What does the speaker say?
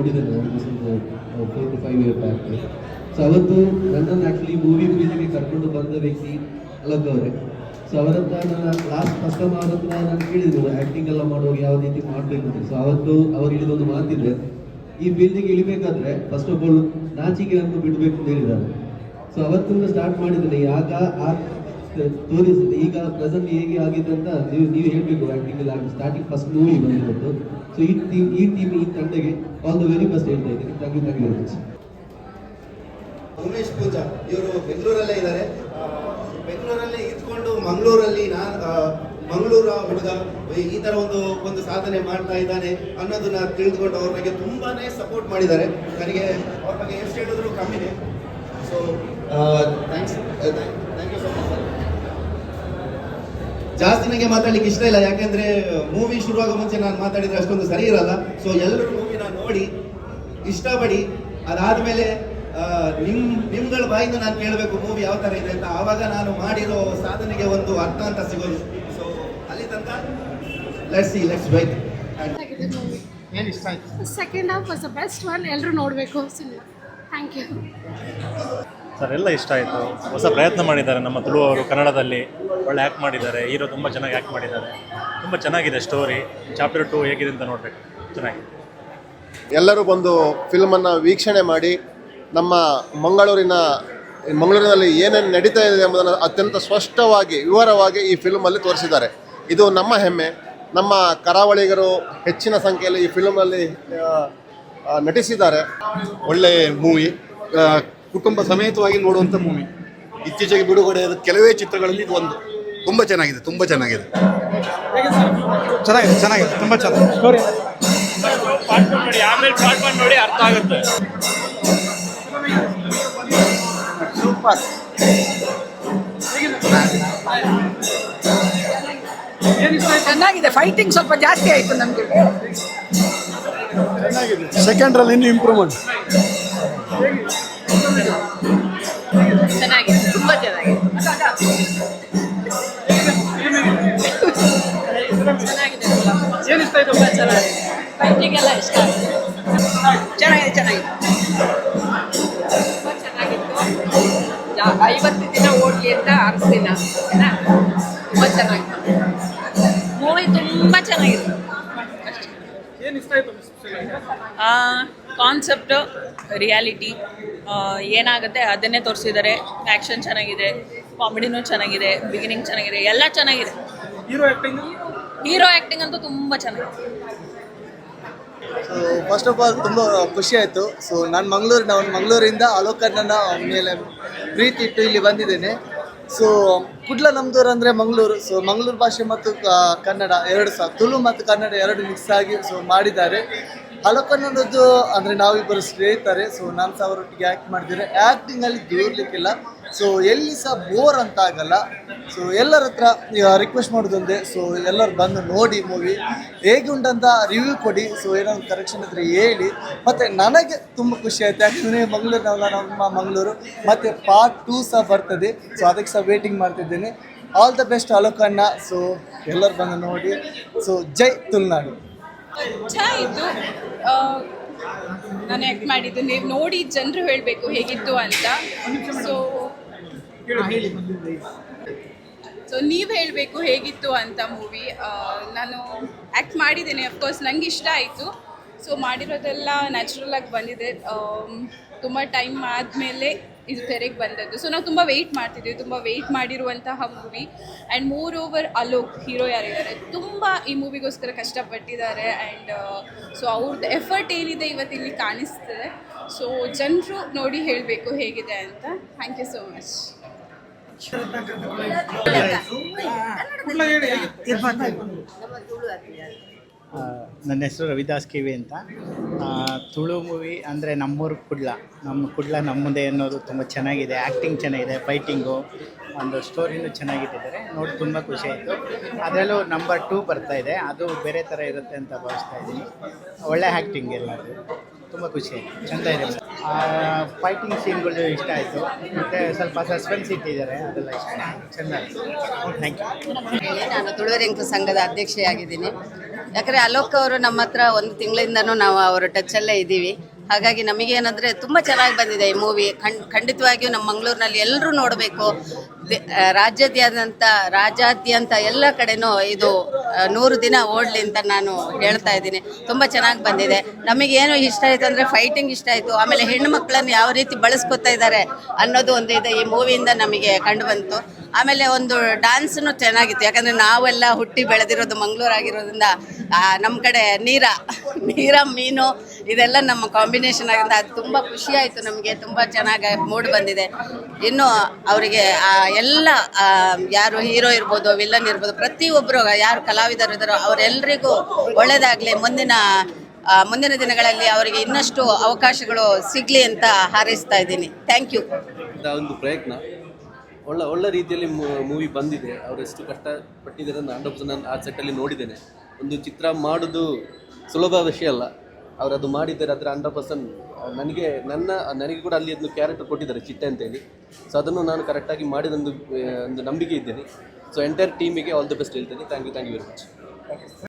ನೋಡಿದ್ದೇನೆ ಒಂದು four to five year back so ಅವತ್ತು ನನ್ನನ್ನು ಆ್ಯಕ್ಚುಲಿ ಮೂವಿ ಫೀಲ್ಡ್ಗೆ ಕರ್ಕೊಂಡು ಬಂದ ವ್ಯಕ್ತಿ ಅಲಗ್ ಅವರೇ. ಸೊ ಅವರತ್ರ ನನ್ನ ಲಾಸ್ಟ್ ಫಸ್ಟ್ ಟೈಮ್ ನಾನು ಕೇಳಿದ್ರು ಆ್ಯಕ್ಟಿಂಗ್ ಎಲ್ಲ ಮಾಡುವಾಗ ಯಾವ ರೀತಿ ಮಾಡಬೇಕು? ಅಂತ. ಸೊ ಅವತ್ತು ಅವ್ರು ಹೇಳಿದೊಂದು ಮಾತಿದೆ, ಈ ಫೀಲ್ಡಿಗೆ ಇಳಿಬೇಕಾದ್ರೆ ಫಸ್ಟ್ ಆಫ್ ಆಲ್ ನಾಚಿಕೆಯನ್ನು ಬಿಡಬೇಕು ಅಂತ ಹೇಳಿದ್ದಾರೆ. ಸೊ ಅವತ್ತಿಂದ ಸ್ಟಾರ್ಟ್ ಮಾಡಿದ್ದೇನೆ. ಆಗ ಆ ತೋರಿಸಿದೆ. ಈಗ ಪ್ರೆಸೆಂಟ್ ಹೇಗೆ ಆಗಿದೆ ಅಂತ ನೀವು ನೀವು ಹೇಳ್ಬೇಕು. ಆಕ್ಟಿಂಗ್ ಎಲ್ಲ ಸ್ಟಾರ್ಟಿಂಗ್ ಫಸ್ಟ್ ಮೂವಿ ಬಂದಿರೋದು. ಸೊ ಈ ಟೀಮ್ ಈ ಟೀಮ್ ಈ ತಂಡಗೆ ಆಲ್ ದ ವೆರಿ ಬೆಸ್ಟ್ ಹೇಳ್ತಾ ಇದ್ದೀನಿ. Thank you very Umesh Pooja, ಇವರು ಬೆಂಗಳೂರಲ್ಲೇ ಇದ್ದಾರೆ. ಬೆಂಗಳೂರಲ್ಲೇ ಇದ್ಕೊಂಡು ಮಂಗಳೂರಲ್ಲಿ ನಾನು ಮಂಗಳೂರ ಹುಡುಗ, ಈ ತರ ಒಂದು ಒಂದು ಸಾಧನೆ ಮಾಡ್ತಾ ಇದ್ದಾನೆ ಅನ್ನೋದನ್ನ ತಿಳಿದುಕೊಂಡು ಅವ್ರ ಬಗ್ಗೆ ತುಂಬಾನೇ ಸಪೋರ್ಟ್ ಮಾಡಿದ್ದಾರೆ. ನನಗೆ ಅವ್ರ ಬಗ್ಗೆ ಎಷ್ಟು ಹೇಳಿದ್ರು ಕಮ್ಮಿನೇ. ಸೊ ಥ್ಯಾಂಕ್ಸ್ ಜಾಸ್ತಿ ನನಗೆ ಮಾತಾಡ್ಲಿಕ್ಕೆ ಇಷ್ಟ ಇಲ್ಲ. ಯಾಕೆಂದ್ರೆ ಮೂವಿ ಶುರುವಾಗ ಮುಂಚೆ ನಾನು ಮಾತಾಡಿದ್ರೆ ಅಷ್ಟೊಂದು ಸರಿ ಇರಲ್ಲ. ಸೊ ಎಲ್ಲರೂ ಮೂವಿನ ನೋಡಿ ಇಷ್ಟಪಡಿ. ಅದಾದ್ಮೇಲೆ ನಿಮ್ ನಿಮ್ಗಳ ಬಾಯಿಂದ ನಾನು ಕೇಳಬೇಕು ಮೂವಿ ಯಾವ ತರ ಇದೆ ಅಂತ. ಆವಾಗ ನಾನು ಮಾಡಿರೋ ಸಾಧನೆಗೆ ಒಂದು ಅರ್ಥ ಅಂತ ಸಿಗೋದು. ಸೊ ಅಲ್ಲಿ ತನಕ ಲೆಟ್ಸ್ ಸಿ ಲೆಟ್ಸ್ ಮೂವಿ ಏನು ಇಷ್ಟ ಆಯ್ತು? Second half was the best one ಎಲ್ಲರೂ ನೋಡಬೇಕು. ಸಿನಿಮಾ ಥ್ಯಾಂಕ್ ಯು ಸರ್ ಎಲ್ಲ ಇಷ್ಟ ಆಯಿತು. ಹೊಸ ಪ್ರಯತ್ನ ಮಾಡಿದ್ದಾರೆ ನಮ್ಮ ತುಳು ಅವರು ಕನ್ನಡದಲ್ಲಿ. ಒಳ್ಳೆ ಆ್ಯಕ್ಟ್ ಮಾಡಿದ್ದಾರೆ. ಹೀರೋ ತುಂಬ ಚೆನ್ನಾಗಿ ಆ್ಯಕ್ಟ್ ಮಾಡಿದ್ದಾರೆ. ತುಂಬ ಚೆನ್ನಾಗಿದೆ ಸ್ಟೋರಿ ಚಾಪ್ಟರ್ ಟು ಹೇಗಿದೆ ಅಂತ ನೋಡಬೇಕು. ಚೆನ್ನಾಗಿದೆ. ಎಲ್ಲರೂ ಬಂದು ಫಿಲ್ಮನ್ನು ವೀಕ್ಷಣೆ ಮಾಡಿ ನಮ್ಮ ಮಂಗಳೂರಿನ ಮಂಗಳೂರಿನಲ್ಲಿ ಏನೇನು ನಡೀತಾ ಇದೆ ಎಂಬುದನ್ನು ಅತ್ಯಂತ ಸ್ಪಷ್ಟವಾಗಿ ವಿವರವಾಗಿ ಈ ಫಿಲ್ಮಲ್ಲಿ ತೋರಿಸಿದ್ದಾರೆ. ಇದು ನಮ್ಮ ಹೆಮ್ಮೆ. ನಮ್ಮ ಕರಾವಳಿಗರು ಹೆಚ್ಚಿನ ಸಂಖ್ಯೆಯಲ್ಲಿ ಈ ಫಿಲ್ಮಲ್ಲಿ ನಟಿಸಿದ್ದಾರೆ. ಒಳ್ಳೆ ಮೂವಿ ಕುಟುಂಬ ಸಮೇತವಾಗಿ ನೋಡುವಂಥ ಮೂವಿ ಇತ್ತೀಚೆಗೆ ಬಿಡುಗಡೆಯಾದ ಕೆಲವೇ ಚಿತ್ರಗಳಲ್ಲಿ ಇದು ಒಂದು. ತುಂಬ ಚೆನ್ನಾಗಿದೆ ತುಂಬ ಚೆನ್ನಾಗಿದೆ. ಚೆನ್ನಾಗಿದೆ ಚೆನ್ನಾಗಿದೆ ತುಂಬ ಚೆನ್ನಾಗಿದೆ. ಸ್ಟೋರಿ ನೋಡಿ ಆಮೇಲೆ ನೋಡಿ ಅರ್ಥ ಆಗುತ್ತೆ ಸೂಪರ್ ಚೆನ್ನಾಗಿದೆ ಫೈಟಿಂಗ್ ಸ್ವಲ್ಪ ಜಾಸ್ತಿ ಆಯ್ತು ನಮಗೆ. ಸೆಕೆಂಡ್ರಲ್ಲಿ ಇನ್ನೂ ಇಂಪ್ರೂವ್ಮೆಂಟ್ ಚೆನ್ನಾಗಿದೆ ತುಂಬಾ ಚೆನ್ನಾಗಿದೆ ಚೆನ್ನಾಗಿದೆ ತುಂಬಾ ಚೆನ್ನಾಗಿದೆ ಫೈಟಿಂಗ್ ಎಲ್ಲ ಇಷ್ಟ ಆಗಿದೆ ಚೆನ್ನಾಗಿದೆ ಚೆನ್ನಾಗಿದೆ ತುಂಬಾ ಚೆನ್ನಾಗಿತ್ತು ಐವತ್ತು ದಿನ ಓಡ್ಲಿ ಅಂತ ಅನಿಸ್ತೀನಿ ತುಂಬ ಚೆನ್ನಾಗಿತ್ತು ಮೂವಿ ತುಂಬಾ ಚೆನ್ನಾಗಿತ್ತು ಕಾನ್ಸೆಪ್ಟು ರಿಯಾಲಿಟಿ ಏನಾಗುತ್ತೆ ಅದನ್ನೇ ತೋರಿಸಿದ್ದಾರೆ. ಆ್ಯಕ್ಷನ್ ಚೆನ್ನಾಗಿದೆ ಕಾಮಿಡಿನೂ ಚೆನ್ನಾಗಿದೆ ಬಿಗಿನಿಂಗ್ ಚೆನ್ನಾಗಿದೆ ಎಲ್ಲ ಚೆನ್ನಾಗಿದೆ. ಹೀರೋ ಆ್ಯಕ್ಟಿಂಗ್ ಹೀರೋ ಆ್ಯಕ್ಟಿಂಗ್ ಅಂತೂ ತುಂಬ ಚೆನ್ನಾಗಿದೆ. ಸೊ ಫಸ್ಟ್ ಆಫ್ ಆಲ್ ತುಂಬ ಖುಷಿ ಆಯಿತು. ಸೊ ನಾನು ಮಂಗಳೂರಿನವನು ಮಂಗಳೂರಿಂದ ಅಲೋಕರ್ಣನ ಮೇಲೆ ಪ್ರೀತಿ ಇಟ್ಟು ಇಲ್ಲಿ ಬಂದಿದ್ದೇನೆ. ಸೊ ಕುಡ್ಲ ನಮ್ದೂರು ಅಂದರೆ ಮಂಗಳೂರು. ಸೊ ಮಂಗಳೂರು ಭಾಷೆ ಮತ್ತು ಕನ್ನಡ ಎರಡು ಸಹ ತುಳು ಮತ್ತು ಕನ್ನಡ ಎರಡು ಮಿಕ್ಸ್ ಆಗಿ ಸೊ ಮಾಡಿದ್ದಾರೆ. ಅಲೋಕಣ್ಣನದ್ದು ಅಂದರೆ ನಾವಿಬ್ಬರು ಸ್ನೇಹಿತರೆ ಸೊ ನಾನು ಸಹ ಅವರೊಟ್ಟಿಗೆ ಆ್ಯಕ್ಟ್ ಮಾಡಿದರೆ ಆ್ಯಕ್ಟಿಂಗಲ್ಲಿ ದೂರ್ಲಿಕ್ಕಿಲ್ಲ ಸೊ ಎಲ್ಲಿ ಸಹ ಬೋರ್ ಅಂತ ಆಗಲ್ಲ ಸೊ ಎಲ್ಲರ ಹತ್ರ ರಿಕ್ವೆಸ್ಟ್ ಮಾಡೋದೊಂದೇ. ಸೊ ಎಲ್ಲರೂ ಬಂದು ನೋಡಿ ಮೂವಿ ಹೇಗೆ ಉಂಟಂತ ರಿವ್ಯೂ ಕೊಡಿ. ಸೊ ಏನಾದ್ರು ಕರೆಕ್ಷನ್ ಇದ್ರೆ ಹೇಳಿ. ಮತ್ತು ನನಗೆ ತುಂಬ ಖುಷಿ ಆಯ್ತು. ಯಾಕಂದರೆ ಮಂಗಳೂರಿನಲ್ಲ ನಮ್ಮ ಮಂಗಳೂರು. ಮತ್ತು ಪಾರ್ಟ್ ಟೂ ಸಹ ಬರ್ತದೆ. ಸೊ ಅದಕ್ಕೆ ಸಹ ವೇಟಿಂಗ್ ಮಾಡ್ತಿದ್ದೇನೆ. ಆಲ್ ದ ಬೆಸ್ಟ್ ಅಲೋಕಣ್ಣ. ಸೊ ಎಲ್ಲರೂ ಬಂದು ನೋಡಿ. ಸೊ ಜೈ ತುಳುನಾಡು. ಚೆನ್ನಾಗಿತ್ತು ನಾನು ಆ್ಯಕ್ಟ್ ಮಾಡಿದ್ದು. ನೀವು ನೋಡಿ ಜನರು ಹೇಳಬೇಕು ಹೇಗಿತ್ತು ಅಂತ. ಸೊ ಸೊ ನೀವು ಹೇಳಬೇಕು ಹೇಗಿತ್ತು ಅಂತ ಮೂವಿ ನಾನು ಆ್ಯಕ್ಟ್ ಮಾಡಿದ್ದೇನೆ. ಅಫ್ಕೋರ್ಸ್ ನಂಗೆ ಇಷ್ಟ ಆಯಿತು. ಸೊ ಮಾಡಿರೋದೆಲ್ಲ ನ್ಯಾಚುರಲ್ ಆಗಿ ಬಂದಿದೆ. ತುಂಬ ಟೈಮ್ ಆದಮೇಲೆ ಇದು ತೆರೆಗೆ ಬಂದದ್ದು. ಸೊ ನಾವು ತುಂಬ ವೆಯ್ಟ್ ಮಾಡ್ತಿದ್ವಿ. ತುಂಬ ವೆಯ್ಟ್ ಮಾಡಿರುವಂತಹ movie and moreover Alok hero ಯಾರಿದ್ದಾರೆ? ತುಂಬ ಈ ಮೂವಿಗೋಸ್ಕರ ಕಷ್ಟಪಟ್ಟಿದ್ದಾರೆ. ಆ್ಯಂಡ್ ಸೊ ಅವ್ರದ್ದು ಎಫರ್ಟ್ ಏನಿದೆ ಇವತ್ತು ಇಲ್ಲಿ ಕಾಣಿಸ್ತದೆ. ಸೊ ಜನರು ನೋಡಿ ಹೇಳಬೇಕು ಹೇಗಿದೆ ಅಂತ. ಥ್ಯಾಂಕ್ ಯು ಸೋ ಮಚ್ ನನ್ನ ಹೆಸರು ರವಿದಾಸ್ ಕಿವಿ ಅಂತ. ತುಳು ಮೂವಿ ಅಂದರೆ ನಮ್ಮೂರು ಕುಡ್ಲ. ನಮ್ಮ ಕುಡ್ಲ ನಮ್ಮದೇ ಅನ್ನೋದು ತುಂಬ ಚೆನ್ನಾಗಿದೆ. ಆ್ಯಕ್ಟಿಂಗ್ ಚೆನ್ನಾಗಿದೆ ಫೈಟಿಂಗು ಒಂದು ಸ್ಟೋರಿನೂ ಚೆನ್ನಾಗಿಟ್ಟಿದ್ದಾರೆ. ನೋಡಿ ತುಂಬ ಖುಷಿ ಆಯಿತು. ಅದರಲ್ಲೂ ನಂಬರ್ ಟೂ ಬರ್ತಾ ಇದೆ. ಅದು ಬೇರೆ ಥರ ಇರುತ್ತೆ ಅಂತ ಭಾವಿಸ್ತಾ ಇದ್ದೀನಿ. ಒಳ್ಳೆ ಆ್ಯಕ್ಟಿಂಗ್ ಎಲ್ಲದು ತುಂಬ ಖುಷಿ ಆಯಿತು. ಚೆಂದ ಇದೆ. ಫೈಟಿಂಗ್ ಸೀನ್ಗಳು ಇಷ್ಟ ಆಯಿತು. ಮತ್ತು ಸ್ವಲ್ಪ ಸಸ್ಪೆನ್ಸ್ ಇಟ್ಟಿದ್ದಾರೆ. ಅದೆಲ್ಲ ಇಷ್ಟ ಆಯಿತು. ಚೆಂದ ಥ್ಯಾಂಕ್ ಯು ನಾನು ತುಳುವರೆಂಕು ಸಂಘದ ಅಧ್ಯಕ್ಷೆಯಾಗಿದ್ದೀನಿ. ಯಾಕಂದರೆ ಅಲೋಕ್ ಅವರು ನಮ್ಮ ಹತ್ರ ಒಂದು ತಿಂಗಳಿಂದನೂ ನಾವು ಅವರ ಅಲ್ಲೇ ಇದ್ದೀವಿ. ಹಾಗಾಗಿ ನಮಗೇನಂದ್ರೆ ತುಂಬಾ ಚೆನ್ನಾಗಿ ಬಂದಿದೆ ಈ ಮೂವಿ ಖಂಡ್, ಖಂಡಿತವಾಗಿಯೂ ನಮ್ಮ ಮಂಗಳೂರಿನಲ್ಲಿ ಎಲ್ಲರೂ ನೋಡಬೇಕು. ರಾಜ್ಯಾದ್ಯಂತ ರಾಜ್ಯಾದ್ಯಂತ ಎಲ್ಲ ಕಡೆನೂ ಇದು ಆ, ನೂರು ದಿನ ಓಡಲಿ ಅಂತ ನಾನು ಹೇಳ್ತಾ ಇದ್ದೀನಿ. ತುಂಬ ಚೆನ್ನಾಗಿ ಬಂದಿದೆ. ನಮಗೇನು ಇಷ್ಟ ಆಯಿತು ಅಂದರೆ ಫೈಟಿಂಗ್ ಇಷ್ಟ ಆಯಿತು. ಆಮೇಲೆ ಹೆಣ್ಣು ಮಕ್ಕಳನ್ನು ಯಾವ ರೀತಿ ಬಳಸ್ಕೊತಾ ಇದ್ದಾರೆ ಅನ್ನೋದು ಒಂದು ಇದೆ ಈ ಮೂವಿಯಿಂದ ನಮಗೆ ಕಂಡು ಬಂತು. ಆಮೇಲೆ ಒಂದು ಡ್ಯಾನ್ಸ್ನು ಚೆನ್ನಾಗಿತ್ತು. ಯಾಕಂದರೆ ನಾವೆಲ್ಲ ಹುಟ್ಟಿ ಬೆಳೆದಿರೋದು ಮಂಗಳೂರಾಗಿರೋದ್ರಿಂದ ನಮ್ಮ ಕಡೆ ನೀರ ನೀರ ಮೀನು ಇದೆಲ್ಲ ನಮ್ಮ ಕಾಂಬಿನೇಷನ್ ಆಗಿಂದ ಅದು ತುಂಬ ಖುಷಿ ಆಯಿತು ನಮಗೆ. ತುಂಬ ಚೆನ್ನಾಗಿ ಮೂಡ್ ಬಂದಿದೆ. ಇನ್ನು ಅವರಿಗೆ ಎಲ್ಲ ಯಾರು ಹೀರೋ ಇರ್ಬೋದು, ವಿಲನ್ ಇರ್ಬೋದು ಪ್ರತಿಯೊಬ್ಬರು ಯಾರು ಕಲಾವಿದರು ಇದ್ದಾರೋ ಅವರೆಲ್ಲರಿಗೂ ಒಳ್ಳೆಯದಾಗಲಿ ಮುಂದಿನ ಮುಂದಿನ ದಿನಗಳಲ್ಲಿ ಅವರಿಗೆ ಇನ್ನಷ್ಟು ಅವಕಾಶಗಳು ಸಿಗಲಿ ಅಂತ ಹಾರೈಸ್ತಾ ಇದ್ದೀನಿ. ಥ್ಯಾಂಕ್ ಯು ಒಂದು ಪ್ರಯತ್ನ. ಒಳ್ಳೆ ಒಳ್ಳೆ ರೀತಿಯಲ್ಲಿ ಮೂವಿ ಬಂದಿದೆ. ಅವರು ಎಷ್ಟು ಕಷ್ಟಪಟ್ಟಿದ್ದಾರೆ ನಾನು ನಾನು ಆ ಸೆಟ್ಟಲ್ಲಿ ನೋಡಿದ್ದೇನೆ. ಒಂದು ಚಿತ್ರ ಮಾಡೋದು ಸುಲಭ ವಿಷಯ ಅಲ್ಲ. ಅವರು ಅದು ಮಾಡಿದ್ದಾರೆ ಅದರ ಹಂಡ್ರೆಡ್ ಪರ್ಸೆಂಟ್ ನನಗೆ, ನನ್ನ, ನನಗೆ ಕೂಡ ಅಲ್ಲಿ ಅದನ್ನು ಕ್ಯಾರೆಕ್ಟರ್ ಕೊಟ್ಟಿದ್ದಾರೆ ಚಿಟ್ಟೆ ಅಂತೇಳಿ. ಸೊ ಅದನ್ನು ನಾನು ಕರೆಕ್ಟಾಗಿ ಮಾಡಿದೊಂದು ಒಂದು ನಂಬಿಕೆ ಇದ್ದೇನೆ. ಸೊ ಎಂಟೈರ್ ಟೀಮಿಗೆ ಆಲ್ ದ ಬೆಸ್ಟ್ ಹೇಳ್ತೇನೆ. Thank you thank you very much